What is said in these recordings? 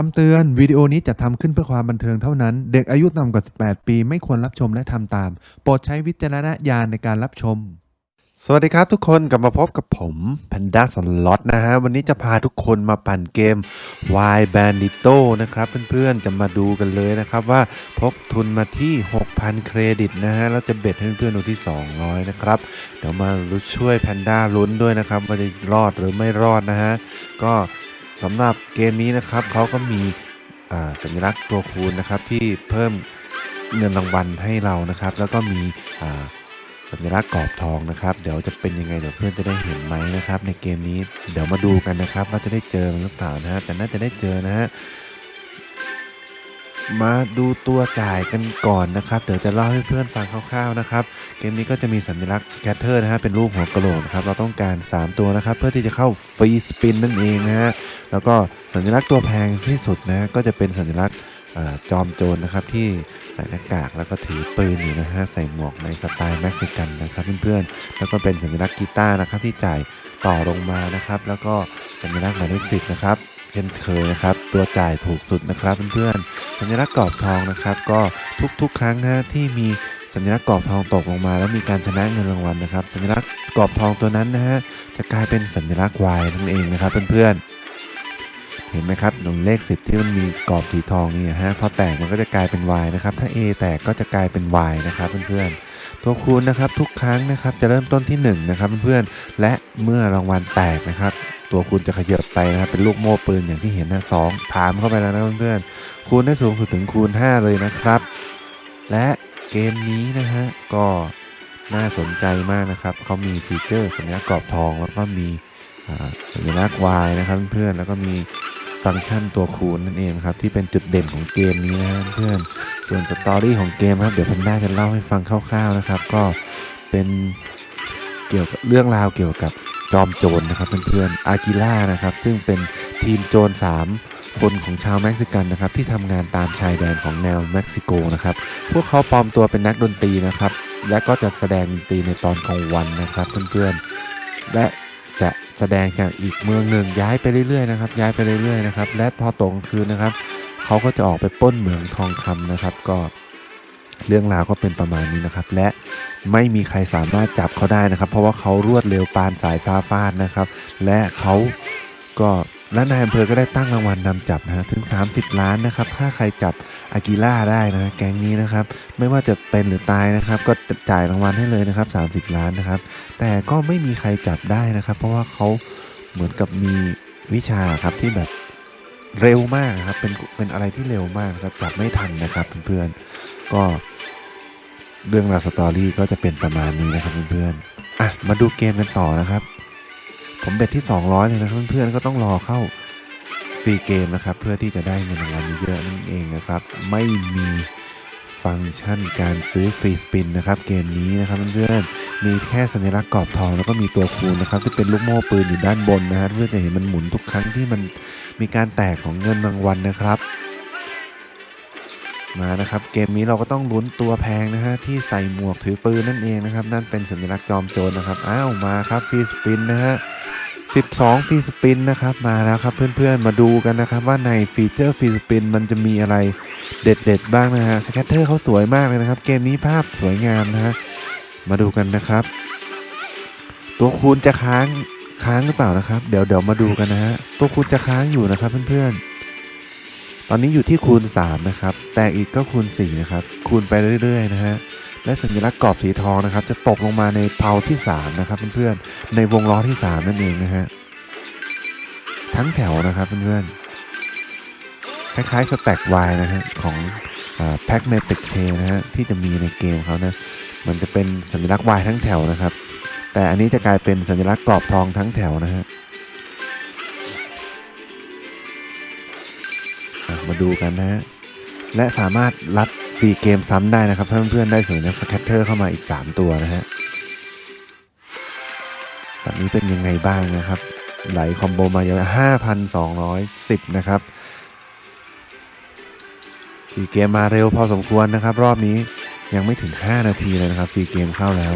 คำเตือนวิดีโอนี้จะทำขึ้นเพื่อความบันเทิงเท่านั้น เด็กอายุต่ำกว่า 18 ปี ไม่ควรรับชมและทำตาม โปรดใช้วิจารณญาณในการรับชม สวัสดีครับทุกคนกลับมาพบกับผม Panda Slot นะฮะ วันนี้จะพาทุกคนมาปั่นเกม Y Bandito นะครับเพื่อนๆ จะมาดูกันเลยนะครับว่าพกทุนมาที่ 6,000 เครดิตนะฮะ แล้วจะเบ็ดให้เพื่อนๆดูที่ 200 นะครับ เดี๋ยวมาช่วยแพนด้าลุ้นด้วยนะครับว่าจะรอดหรือไม่รอดนะฮะก็ สำหรับเกมนี้นะครับเขาก็มีสัญลักษณ์ตัวคูณนะครับที่เพิ่มเงินรางวัลให้เรานะครับ แล้วก็มีสัญลักษณ์กรอบทองนะครับ เดี๋ยวจะเป็นยังไงเดี๋ยวเพื่อนจะได้เห็นไหมนะครับ ในเกมนี้เดี๋ยวมาดูกันนะครับว่าจะได้เจอมันหรือเปล่านะฮะแต่น่าจะได้เจอนะฮะ มาดูตัวจ่ายกันก่อนนะครับ เดี๋ยวจะเล่าให้เพื่อนฟังคร่าวๆนะครับ เกมนี้ก็จะมีสัญลักษณ์สแคตเตอร์นะฮะ เป็นรูปหัวกระโหลกนะครับ เราต้องการ 3 ตัวนะครับ เพื่อที่จะเข้าฟรีสปินนั่นเองนะฮะ แล้วก็สัญลักษณ์ตัวแพงที่สุดนะฮะก็จะเป็นสัญลักษณ์จอมโจรนะครับที่ใส่หน้ากากแล้วก็ถือปืนอยู่นะฮะใส่หมวกในสไตล์เม็กซิกันนะครับเพื่อนๆแล้วก็เป็นสัญลักษณ์กีตาร์นะครับที่จ่ายต่อลงมานะครับ แล้วก็สัญลักษณ์หมายเลขสิบนะครับ ช่นเคยนะครับ ตัวจ่ายถูกสุดนะครับเพื่อนๆสัญลักษณ์กรอบทองนะครับ ก็ทุกๆ ครั้งนะที่มีสัญลักษณ์กรอบทองตกลงมา แล้วมีการชนะเงินรางวัลนะครับ สัญลักษณ์กรอบทองตัวนั้นนะฮะจะกลายเป็นสัญลักษณ์ Y นั่นเองนะครับเพื่อนๆเห็นไหมครับตรงเลขสิบที่มันมีกรอบสีทองนี่ฮะพอแตกมันก็จะกลายเป็น Y นะครับถ้า A แตกก็จะกลายเป็น Y นะครับเพื่อนๆ ตัวคูณนะครับทุกครั้งนะครับจะเริ่มต้นที่หนึ่งนะครับเพื่อนๆและเมื่อรางวัลแตกนะครับ ตัวคูณจะขยับไปนะครับเป็นลูกโม่ปืนอย่างที่เห็นนะสองสามเข้าไปแล้วนะเพื่อนๆคูณได้สูงสุดถึงคูณ 5 เลยนะครับ และเกมนี้นะฮะก็น่าสนใจมากนะครับเขามีฟีเจอร์สัญลักษณ์กรอบทองแล้วก็มีสัญลักษณ์ Y นะครับเพื่อนๆแล้วก็มีฟังก์ชันตัวคูณนั่นเองครับที่เป็นจุดเด่นของเกมนี้นะเพื่อน ส่วนสตอรี่ของเกมครับเดี๋ยวพันด้าจะเล่าให้ฟังคร่าวๆนะครับ ก็เป็นเกี่ยวกับเรื่องราวเกี่ยวกับจอมโจรนะครับเพื่อนๆอากิล่านะครับ ซึ่งเป็นทีมโจร3 คนของชาวเม็กซิกันนะครับ ที่ทำงานตามชายแดนของแนวเม็กซิโกนะครับ พวกเขาปลอมตัวเป็นนักดนตรีนะครับ และก็จะแสดงดนตรีในตอนกลางวันนะครับเพื่อนๆและจะแสดงจากอีกเมืองหนึ่งย้ายไปเรื่อยๆนะครับย้ายไปเรื่อยๆนะครับและพอตกกลางคืนนะครับ เขาก็จะออกไปป้นเหมืองทองคำนะครับ ก็เรื่องราวก็เป็นประมาณนี้นะครับ และไม่มีใครสามารถจับเขาได้นะครับ เพราะว่าเขารวดเร็วปานสายฟ้าฟาดนะครับ และเขาก็และนายอำเภอก็ได้ตั้งรางวัลนำจับนะฮะถึง 30 ล้านนะครับ ถ้าใครจับอากิล่าได้นะแก๊งนี้นะครับ ไม่ว่าจะเป็นหรือตายนะครับ ก็จ่ายรางวัลให้เลยนะครับ 30 ล้านนะครับ แต่ก็ไม่มีใครจับได้นะครับ เพราะว่าเขาเหมือนกับมีวิชาครับที่แบบ เร็วมากนะครับเป็นเป็นอะไรที่เร็วมากครับจับไม่ทันนะครับเพื่อนๆก็เรื่องราวสตอรี่ก็จะเป็นประมาณนี้นะครับเพื่อนๆอะมาดูเกมกันต่อนะครับ ผมเบ็ดที่ 200 เลยนะครับเพื่อนๆก็ต้องรอเข้าฟรีเกมนะครับ เพื่อที่จะได้เงินรางวัลเยอะนั่นเองนะครับ ไม่มี ฟังก์ชันการซื้อฟรีสปินนะครับเกมนี้นะครับเพื่อนๆมีแค่สัญลักษณ์กรอบทองแล้วก็มีตัวคูณนะครับที่เป็นลูกโม่ปืนอยู่ด้านบนนะฮะเพื่อนจะเห็นมันหมุนทุกครั้งที่มันมีการแตกของเงินรางวัลนะครับมานะครับเกมนี้เราก็ต้องลุ้นตัวแพงนะฮะที่ใส่หมวกถือปืนนั่นเองนะครับนั่นเป็นสัญลักษณ์จอมโจรนะครับอ้าวมาครับฟรีสปินนะฮะ 12ฟรีสปินนะครับมาแล้วครับเพื่อนๆมาดูกันนะครับว่าในฟีเจอร์ฟรีสปินมันจะมีอะไรเด็ดๆบ้างนะฮะสแคตเตอร์เขาสวยมากเลยนะครับ เกมนี้ภาพสวยงามนะฮะมาดูกันนะครับ ตัวคูณจะค้างค้างหรือเปล่านะครับ เดี๋ยวเดี๋ยวมาดูกันนะฮะตัวคูณจะค้างอยู่นะครับเพื่อนๆตอนนี้อยู่ที่คูณ3นะครับแตกอีกก็คูณ4นะครับคูณไปเรื่อยๆนะฮะ และสัญลักษณ์กรอบสีทองนะครับ จะตกลงมาในเพาที่3นะครับเพื่อนๆในวงล้อที่ 3 นั่นเองนะฮะทั้งแถวนะครับเพื่อนๆคล้ายๆสแต็กวนะฮะของแพ็กเมติกเพนะฮะที่จะมีในเกมเขานะมันจะเป็นสัญลักษณ์วายทั้งแถวนะครับ แต่อันนี้จะกลายเป็นสัญลักษณ์กรอบทองทั้งแถวนะฮะมาดูกันนะฮะและสามารถรัด ฟรีเกมซ้ำได้นะครับถ้าเพื่อนๆได้สัญลักสแคตเตอร์เข้ามาอีก 3 ตัวนะฮะแบบนี้เป็นยังไงบ้างนะครับ ไหลคอมโบมาเยอะ5,210 นะครับฟรีเกมมาเร็วพอสมควรนะครับ รอบนี้ยังไม่ถึง 5 นาทีเลยนะครับฟรีเกมเข้าแล้ว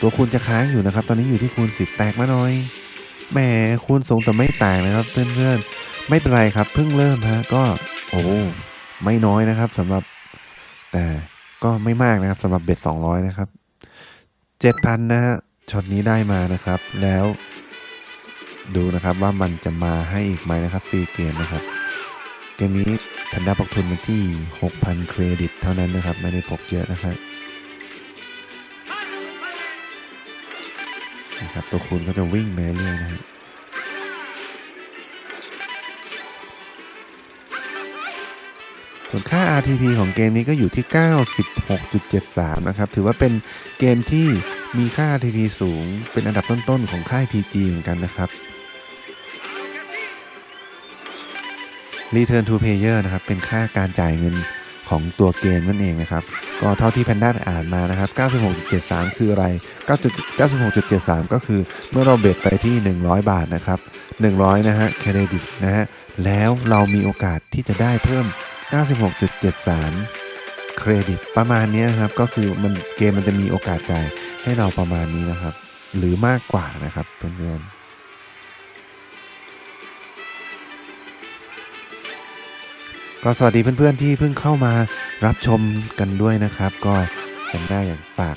ตัวคูณจะค้างอยู่นะครับ ตอนนี้อยู่ที่คูณ 10 แตกมาหน่อยแหมคูณสูงแต่ไม่แตกนะครับเพื่อนๆ ไม่เป็นไรครับเพิ่งเริ่มฮะก็โอ้ไม่น้อยนะครับสำหรับแต่ก็ไม่มากนะครับสำหรับเบ็ด200 นะครับ 7,000 นะฮะช็อตนี้ได้มานะครับ แล้วดูนะครับว่ามันจะมาให้อีกไหมนะครับฟรีเกมนะครับ เกมนี้แพนด้าพกทุนมาที่ 6,000 เครดิตเท่านั้นนะครับ ไม่ได้พกเยอะนะครับนะครับตัวคูณก็จะวิ่งไปเรื่อยนะฮะ ส่วนค่า RTP ของเกมนี้ก็อยู่ที่ 96.73 นะครับ ถือว่าเป็นเกมที่มีค่า RTP สูง เป็นอันดับต้นๆ ของค่าย PG เหมือนกันนะครับ Return to Player นะครับ เป็นค่าการจ่ายเงินของตัวเกมนั่นเองนะครับ ก็เท่าที่แพนด้าอ่านมานะครับ 96.73 คืออะไร 96.73 ก็คือเมื่อเราเบ็ดไปที่ 100 บาทนะครับ 100 นะฮะ เครดิตนะฮะ แล้วเรามีโอกาสที่จะได้เพิ่ม 96.73 เครดิตประมาณนี้นะครับ ก็คือมันเกมมันจะมีโอกาสจ่ายให้เราประมาณนี้นะครับ หรือมากกว่านะครับเพื่อนๆก็สวัสดีเพื่อนๆที่เพิ่งเข้ามารับชมกันด้วยนะครับ ก็เป็นได้อย่างฝาก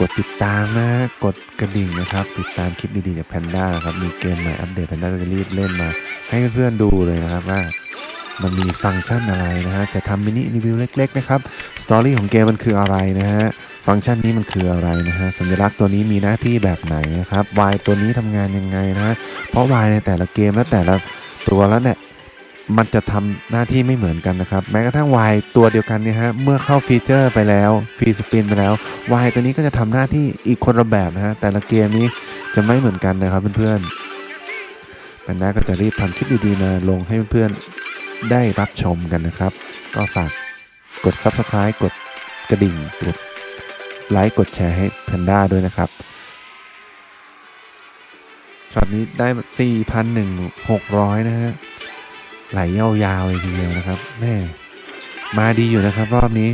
กดติดตามนะกดกระดิ่งนะครับ ติดตามคลิปดีๆจากแพนด้านะครับมีเกมใหม่อัปเดตแพนด้าจะรีบเล่นมา ให้เพื่อนๆดูเลยนะครับว่า มันมีฟังก์ชันอะไรนะฮะจะทำมินิรีวิวเล็ก ๆ นะครับสตอรี่ของเกมมันคืออะไรนะฮะฟังก์ชันนี้มันคืออะไรนะฮะสัญลักษณ์ตัวนี้มีหน้าที่แบบไหนนะครับวายตัวนี้ทำงานยังไงนะฮะเพราะวายในแต่ละเกมและแต่ละตัวแล้วเนี่ยมันจะทำหน้าที่ไม่เหมือนกันนะครับ แม้กระทั่ง Y ตัวเดียวกันเนี่ยฮะเมื่อเข้าฟีเจอร์ไปแล้วฟีสปินไปแล้ว Y ตัวนี้ก็จะทำหน้าที่อีกคนละแบบนะฮะแต่ละเกมนี้จะไม่เหมือนกันนะครับเพื่อนๆปันน้าก็จะรีบทำคลิปดีๆมาลงให้เพื่อนๆ ได้รับชมกันนะครับ ก็ฝากกด Subscribe กดกระดิ่งกดไลค์กดแชร์ให้แพนด้าด้วยนะครับช็อตนี้ได้4,100 นะฮะ ไหลยาวๆเลยทีเดียวนะครับ แม่ มาดีอยู่นะครับรอบนี้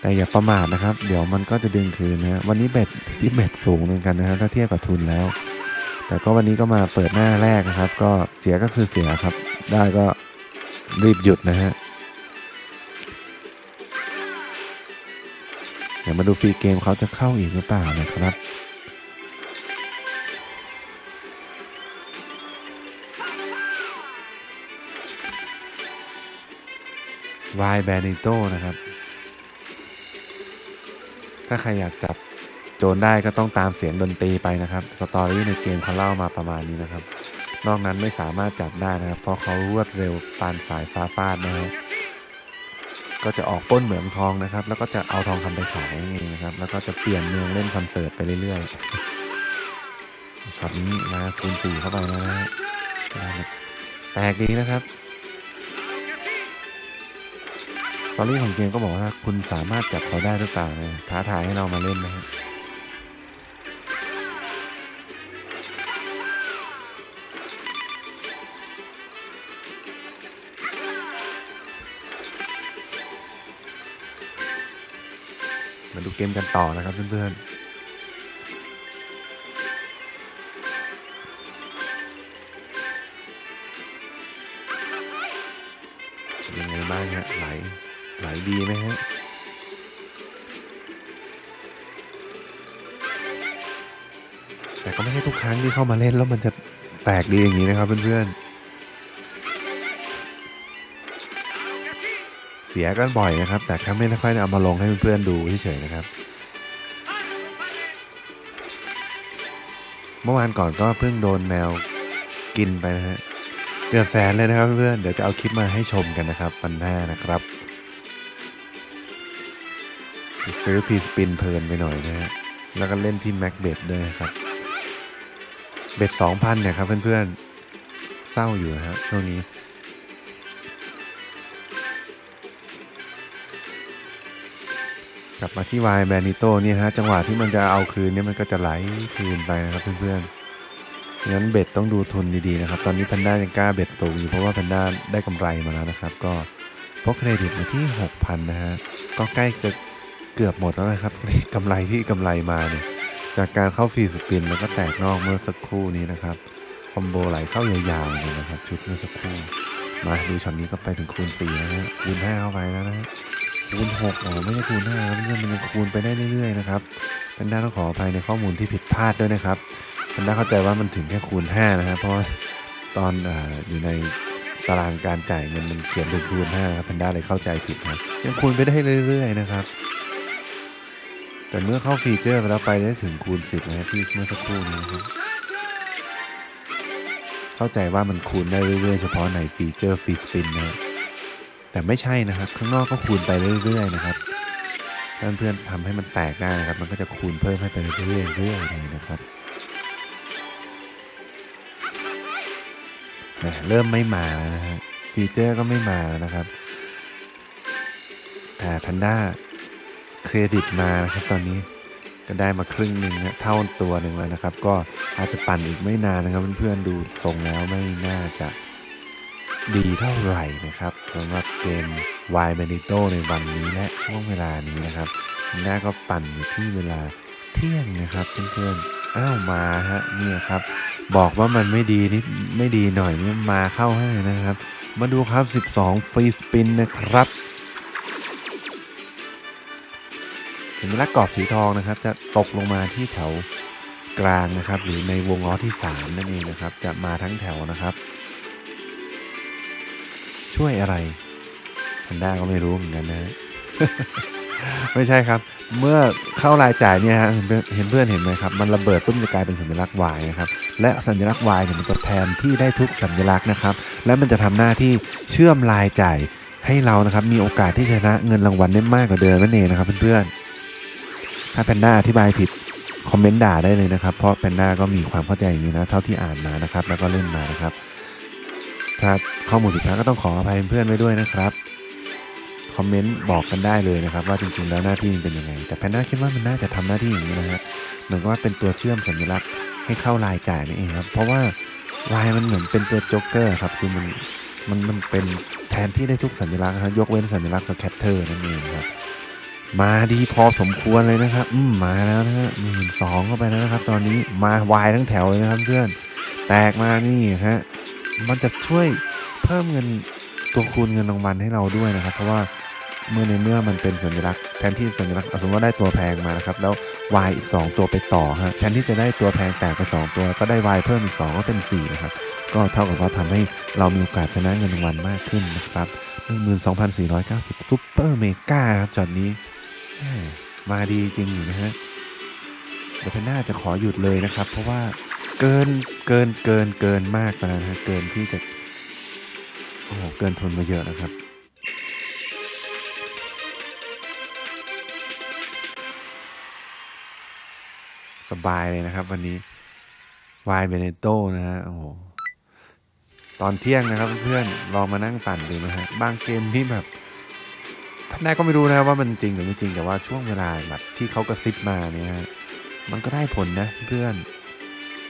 แต่อย่าประมาทนะครับ เดี๋ยวมันก็จะดึงคืนนะฮะ วันนี้เบ็ดที่เบ็ดสูงเหมือนกันนะฮะ ถ้าเทียบกับทุนแล้ว แต่ก็วันนี้ก็มาเปิดหน้าแรกนะครับ ก็เสียก็คือเสียครับ ได้ก็รีบหยุดนะฮะเดี๋ยวมาดูฟรีเกมเขาจะเข้าอีกหรือเปล่านะครับ วายแบนิโตนะครับ ถ้าใครอยากจับโจรได้ก็ต้องตามเสียงดนตรีไปนะครับ สตอรี่ในเกมเขาเล่ามาประมาณนี้นะครับ นอกนั้นไม่สามารถจับได้นะครับ เพราะเขารวดเร็วปานสายฟ้าฟาดนะฮะก็จะออกป้นเหมืองทองนะครับ แล้วก็จะเอาทองคำไปขายนั่นเองนะครับ แล้วก็จะเปลี่ยนเมืองเล่นคอนเสิร์ตไปเรื่อยๆช็อตนี้นะคูณสี่เข้าไปนะฮะแปลกดีนะครับสตอรี่ของเกมก็บอกว่าคุณสามารถจับเขาได้หรือเปล่านะท้าทายให้เรามาเล่นนะฮะม เกมกันต่อนะครับเพื่อนๆยังไงบ้างฮะไหลไหลดีไหมฮะแต่ก็ไม่ใช่ทุกครั้งที่เข้ามาเล่นแล้วมันจะแตกดีอย่างนี้นะครับเพื่อนๆ เสียกันบ่อยนะครับ แต่แค่ไม่ค่อยเอามาลงให้เพื่อนๆดูเฉยๆนะครับ เมื่อวานก่อนก็เพิ่งโดนแมวกินไปนะฮะเกือบแสนเลยนะครับเพื่อนๆเดี๋ยวจะเอาคลิปมาให้ชมกันนะครับวันหน้านะครับ ซื้อฟรีสปินเพลินไปหน่อยนะฮะแล้วก็เล่นที่แม็กเบดด้วยนะครับเบ็ดสองพันเนี่ยครับเพื่อนๆเศร้าอยู่นะครับช่วงนี้ ลับมาที่วายแบนิโตเนี่ยฮะจังหวะที่มันจะเอาคืนเนี่ยมันก็จะไหลคืนไปนะครับเพื่อนๆงั้นเบ็ดต้องดูทุนดีๆนะครับ ตอนนี้แพนด้ายังกล้าเบ็ดตูงอยู่เพราะว่าแพนด้าได้กำไรมาแล้วนะครับ ก็พกเครดิตมาที่ 6,000 นะฮะก็ใกล้จะเกือบหมดแล้วนะครับกำไรที่กำไรมาเนี่ยจากการเข้าฟรีสปินแล้วก็แตกนอกเมื่อสักครู่นี้นะครับคอมโบไหลเข้ายาวๆเลยนะครับชุดเมื่อสักครู่มาดูช็อตนี้ก็ไปถึงคูณ4นะฮะคูณ5เข้าไปแล้วนะฮะ คูณ6โอ้โหไม่ใช่คูณ5ครับเพื่อนมันยังคูณไปได้เรื่อยๆนะครับแพนด้าต้องขออภัยในข้อมูลที่ผิดพลาดด้วยนะครับแพนด้าเข้าใจว่ามันถึงแค่คูณ5นะครับเพราะว่าตอนออยู่ในตารางการจ่ายเงินมันเขียนเป็นคูณ5นะครับแพนด้าเลยเข้าใจผิดนะครับยังคูณไปได้เรื่อยๆนะครับ แต่เมื่อเข้าฟีเจอร์ไปแล้วไปได้ถึงคูณ 10นะครับที่เมื่อสักครู่นี้ครับเข้าใจว่ามันคูณได้เรื่อยๆ เฉพาะในฟีเจอร์ฟรีสปินนะ แต่ไม่ใช่นะครับ ข้างนอกก็คูณไปเรื่อยๆนะครับถ้าเพื่อนๆทำให้มันแตกได้นะครับ มันก็จะคูณเพิ่มให้ไปเรื่อยๆเลยนะครับแหมเริ่มไม่มาแล้วนะฮะฟีเจอร์ก็ไม่มาแล้วนะครับแต่พันด้าเครดิตมานะครับตอนนี้ก็ได้มาครึ่งหนึ่งนะเท่าตัวหนึ่งแล้วนะครับ ก็อาจจะปั่นอีกไม่นานนะครับเพื่อนๆดูทรงแล้วไม่น่าจะ ดีเท่าไหร่นะครับสำหรับเกม Y b e n i t o ในวันนี้และช่วงเวลานี้นะครับหน้าก็ปั่นอยู่ที่เวลาเที่ยงนะครับเพื่อนๆอ้าวมาฮะเนี่ยครับ บอกว่ามันไม่ดีนิดไม่ดีหน่อยเนี่ยมาเข้าให้นะครับ มาดูครับ 12 ฟรีสปินนะครับสัญลักษณ์กรอบสีทองนะครับ จะตกลงมาที่แถวกลางนะครับ หรือในวงล้อที่ 3 นั่นเองนะครับ จะมาทั้งแถวนะครับ ช่วยอะไรแพนด้าก็ไม่รู้เหมือนกันนะไม่ใช่ครับ เมื่อเข้ารายจ่ายเนี่ยฮะเห็นเพื่อนเห็นไหมครับ มันระเบิดปุ๊บจะกลายเป็นสัญลักษณ์ Y นะครับ และสัญลักษณ์ Y เนี่ยมันจะแทนที่ได้ทุกสัญลักษณ์นะครับ และมันจะทำหน้าที่เชื่อมรายจ่ายให้เรานะครับ มีโอกาสที่ชนะเงินรางวัลได้มากกว่าเดิมนั่นเองนะครับเพื่อนๆ ถ้าแพนด้าอธิบายผิดคอมเมนต์ด่าได้เลยนะครับ เพราะแพนด้าก็มีความเข้าใจอย่างนี้นะ เท่าที่อ่านมานะครับ แล้วก็เล่นมานะครับ ถ้าข้อมูลผิดพลาดก็ต้องขออภัยเพื่อนๆไว้ด้วยนะครับ คอมเมนต์บอกกันได้เลยนะครับ ว่าจริงๆแล้วหน้าที่มันเป็นยังไง แต่แพนด้าคิดว่ามันน่าจะทำหน้าที่อย่างนี้นะฮะเหมือนกับว่าเป็นตัวเชื่อมสัญลักษณ์ให้เข้ารายจ่ายนี่เองครับ เพราะว่าวายมันเหมือนเป็นตัวโจ๊กเกอร์ครับคือมันมันมันเป็นแทนที่ได้ทุกสัญลักษณ์นะครับยกเว้นสัญลักษณ์สแคตเตอร์นั่นเองครับมาดีพอสมควรเลยนะครับอืมมาแล้วนะฮะหมื่นสองเข้าไปแล้วนะครับ ตอนนี้มาวายทั้งแถวเลยนะครับเพื่อน แตกมานี่ฮะ มันจะช่วยเพิ่มเงินตัวคูณเงินรางวัลให้เราด้วยนะครับ เพราะว่าเมื่อในเมื่อมันเป็นสัญลักษณ์แทนที่สัญลักษณ์สมมติว่าได้ตัวแพงมานะครับ แล้ว y อีก 2 ตัวไปต่อฮะแทนที่จะได้ตัวแพงแตกไป 2 ตัวก็ได้ y เพิ่มอีก 2 ก็เป็น4นะครับก็เท่ากับว่าทำให้เรามีโอกาสชนะเงินรางวัลมากขึ้นนะครับ12,490ซุปเปอร์เมกาครับจอดนี้ มาดีจริงอยู่นะฮะเดี๋ยวพน่าจะขอหยุดเลยนะครับ เพราะว่า เกินเกินเกินเกินมากไปแล้วนะฮะเกินที่จะโอ้โหเกินทุนมาเยอะนะครับสบายเลยนะครับ วันนี้วายเบเนโตนะฮะโอ้โหตอนเที่ยงนะครับเพื่อนลองมานั่งปั่นดูนะฮะบางเกมที่แบบท่านนายก็ไม่รู้นะว่ามันจริงหรือไม่จริงแต่ว่าช่วงเวลาแบบที่เขากระซิบมาเนี่ยมันก็ได้ผลนะเพื่อน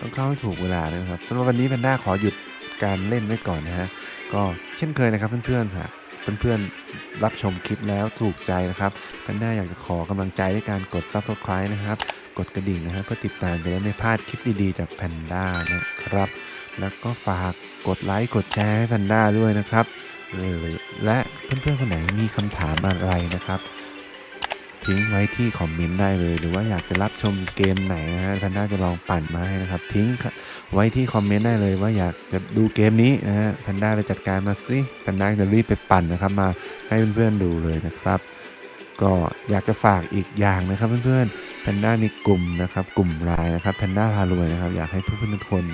ต้องเข้าให้ถูกเวลานะครับสำหรับวันนี้แพนด้าขอหยุดการเล่นไว้ก่อนนะฮะก็เช่นเคยนะครับเพื่อนๆค่ะเพื่อนๆรับชมคลิปแล้วถูกใจนะครับแพนด้าอยากจะขอกำลังใจด้วยการกด subscribe นะครับ กดกระดิ่งนะฮะเพื่อติดตามจะได้ไม่พลาดคลิปดีๆจากแพนด้านะครับ แล้วก็ฝากกดไลค์กดแชร์ให้แพนด้าด้วยนะครับและเพื่อนๆคนไหนมีคำถามอะไรนะครับ ทิ้งไว้ที่คอมเมนต์ได้เลย หรือว่าอยากจะรับชมเกมไหนนะฮะแพนด้าจะลองปั่นมาให้นะครับ ทิ้งไว้ที่คอมเมนต์ได้เลย ว่าอยากจะดูเกมนี้นะฮะแพนด้าไปจัดการมาสิแพนด้าจะรีบไปปั่นนะครับมาให้เพื่อนๆดูเลยนะครับก็อยากจะฝากอีกอย่างนะครับเพื่อนๆแพนด้ามีกลุ่มนะครับกลุ่มไลน์นะครับแพนด้าพารวยนะครับอยากให้เพื่อนๆทุกคน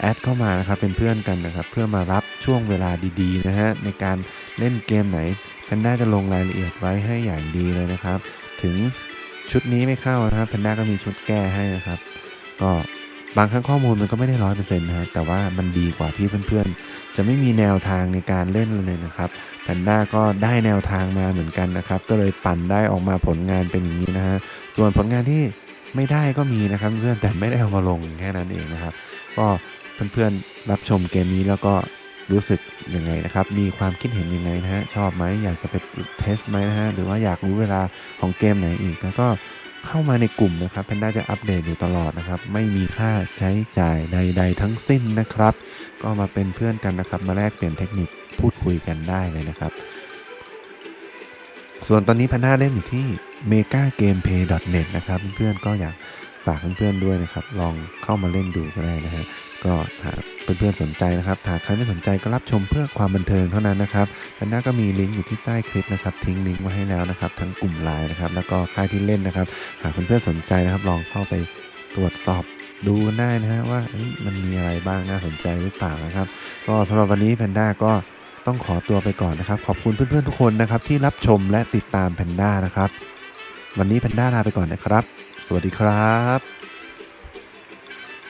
แอดเข้ามานะครับเป็นเพื่อนกันนะครับเพื่อมารับช่วงเวลาดีๆนะฮะในการเล่นเกมไหนแพนด้าจะลงรายละเอียดไว้ให้อย่างดีเลยนะครับ ถึงชุดนี้ไม่เข้านะครับแพนด้าก็มีชุดแก้ให้นะครับ ก็บางครั้งข้อมูลมันก็ไม่ได้ร้อยเปอร์เซ็นต์นะฮะแต่ว่ามันดีกว่าที่เพื่อนๆ จะไม่มีแนวทางในการเล่นเลยนะครับแพนด้าก็ได้แนวทางมาเหมือนกันนะครับ ก็เลยปั่นได้ออกมาผลงานเป็นอย่างนี้นะฮะส่วนผลงานที่ไม่ได้ก็มีนะครับเพื่อนแต่ไม่ได้เอามาลงแค่นั้นเองนะครับ ก็เพื่อนๆรับชมเกมนี้แล้วก็ รู้สึกยังไงนะครับ มีความคิดเห็นยังไงนะฮะ ชอบไหมอยากจะไปเทสไหมนะฮะ หรือว่าอยากรู้เวลาของเกมไหนอีก แล้วก็เข้ามาในกลุ่มนะครับแพนด้าจะอัปเดตอยู่ตลอดนะครับ ไม่มีค่าใช้จ่ายใด ๆ ทั้งสิ้นนะครับ ก็มาเป็นเพื่อนกันนะครับ มาแลกเปลี่ยนเทคนิคพูดคุยกันได้เลยนะครับ ส่วนตอนนี้แพนด้าเล่นอยู่ที่ megagameplay.net นะครับ เพื่อนๆก็อยากฝากเพื่อนๆด้วยนะครับ ลองเข้ามาเล่นดูก็ได้นะฮะ ก็หากเพื่อนๆสนใจนะครับหากใครไม่สนใจก็รับชมเพื่อความบันเทิงเท่านั้นนะครับแพนด้าก็มีลิงก์อยู่ที่ใต้คลิปนะครับ ทิ้งลิงก์ไว้ให้แล้วนะครับ ทั้งกลุ่มไลน์นะครับ แล้วก็ค่ายที่เล่นนะครับ หากเพื่อนๆสนใจนะครับ ลองเข้าไปตรวจสอบดูกันได้นะฮะว่ามันมีอะไรบ้างน่าสนใจหรือเปล่านะครับ ก็สำหรับวันนี้แพนด้าก็ต้องขอตัวไปก่อนนะครับ ขอบคุณเพื่อนๆทุกคนนะครับ ที่รับชมและติดตามแพนด้านะครับ วันนี้แพนด้าลาไปก่อนนะครับ สวัสดีครับ